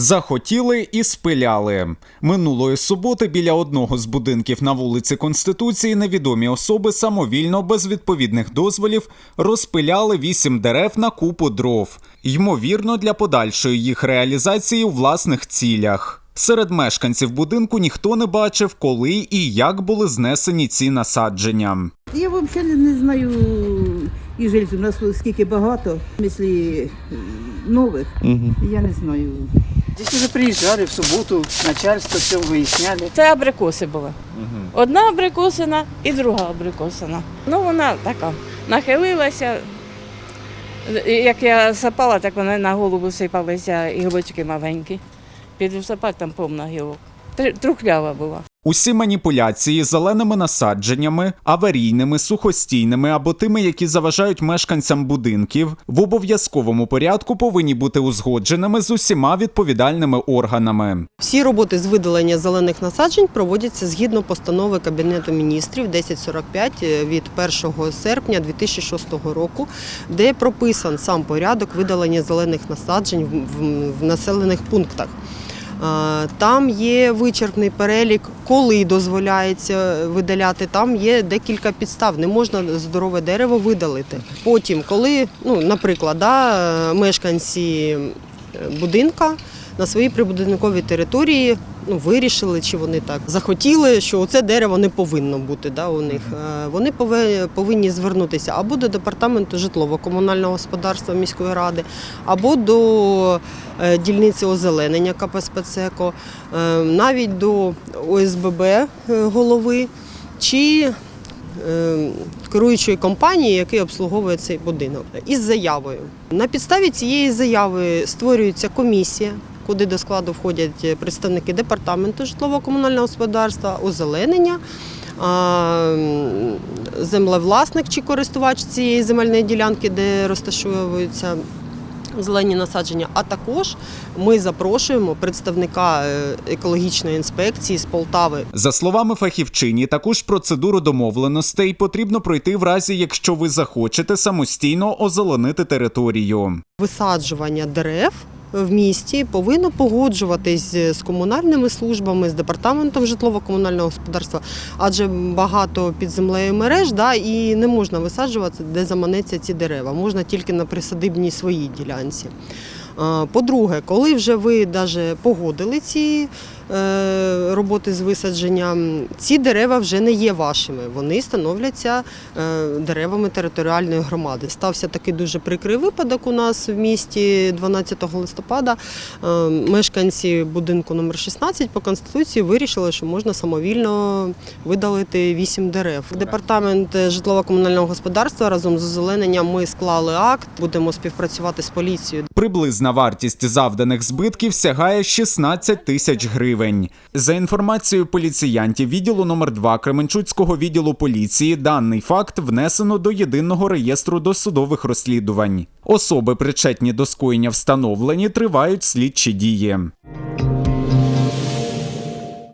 Захотіли і спиляли. Минулої суботи біля одного з будинків на вулиці Конституції невідомі особи самовільно без відповідних дозволів розпиляли вісім дерев на купу дров, ймовірно, для подальшої їх реалізації у власних цілях. Серед мешканців будинку ніхто не бачив, коли і як були знесені ці насадження. Я взагалі не знаю і жильців, у нас скільки багато, в смислі нових, я не знаю. Здесь уже приезжали в субботу, начальство все выясняли. Це абрикоси були. Одна абрикосина і друга абрикосина. Ну, вона така нахилилася. Як я сапала, так вони на голову сипалися гілочки маленькі. Піду сапати, там повна гілок. Трухлява була. Усі маніпуляції зеленими насадженнями, аварійними, сухостійними або тими, які заважають мешканцям будинків, в обов'язковому порядку повинні бути узгодженими з усіма відповідальними органами. Всі роботи з видалення зелених насаджень проводяться згідно постанови Кабінету міністрів 1045 від 1 серпня 2006 року, де прописан сам порядок видалення зелених насаджень в населених пунктах. А, Там є вичерпний перелік, коли дозволяється видаляти. Там є декілька підстав. Не можна здорове дерево видалити. Потім, коли, ну, наприклад, да, мешканці е, будинка на своїй прибудинковій території ну, вирішили, чи вони так захотіли, що це дерево не повинно бути да, у них. Е, Вони повинні звернутися або до департаменту житлово-комунального господарства міської ради, або до е, дільниці озеленення КП «Спецеко», е, навіть до ОСББ голови чи керуючої компанії, який обслуговує цей будинок, із заявою. На підставі цієї заяви створюється комісія. Куди до складу входять представники департаменту житлово-комунального господарства, озеленення, землевласник чи користувач цієї земельної ділянки, де розташовуються зелені насадження. А також ми запрошуємо представника е, екологічної інспекції з Полтави За словами фахівчині, таку ж процедуру домовленостей потрібно пройти в разі, якщо ви захочете самостійно озеленити територію. висаджування дерев в місті повинно погоджуватись з комунальними службами, з департаментом житлово-комунального господарства, адже багато під землею мереж, да, і не можна висаджувати, де заманеться ці дерева. Можна тільки на присадибній своїй ділянці. А, По-друге, коли вже ви даже погодили ці е, роботи з висадженням, ці дерева вже не є вашими. Вони становляться е, деревами територіальної громади. Стався такий дуже прикрий випадок у нас в місті 12 листопада. Е, Мешканці будинку номер 16 по конституції вирішили, що можна самовільно видалити 8 дерев. Департамент е, житлово-комунального господарства разом з озелененням ми склали акт. Будемо співпрацювати з поліцією. Приблизна вартість завданих збитків сягає 16 тисяч гривень. За інформацією поліціянтів відділу номер 2 Кременчуцького відділу поліції, даний факт внесено до єдиного реєстру досудових розслідувань. Особи, причетні до скоєння встановлені, тривають слідчі дії.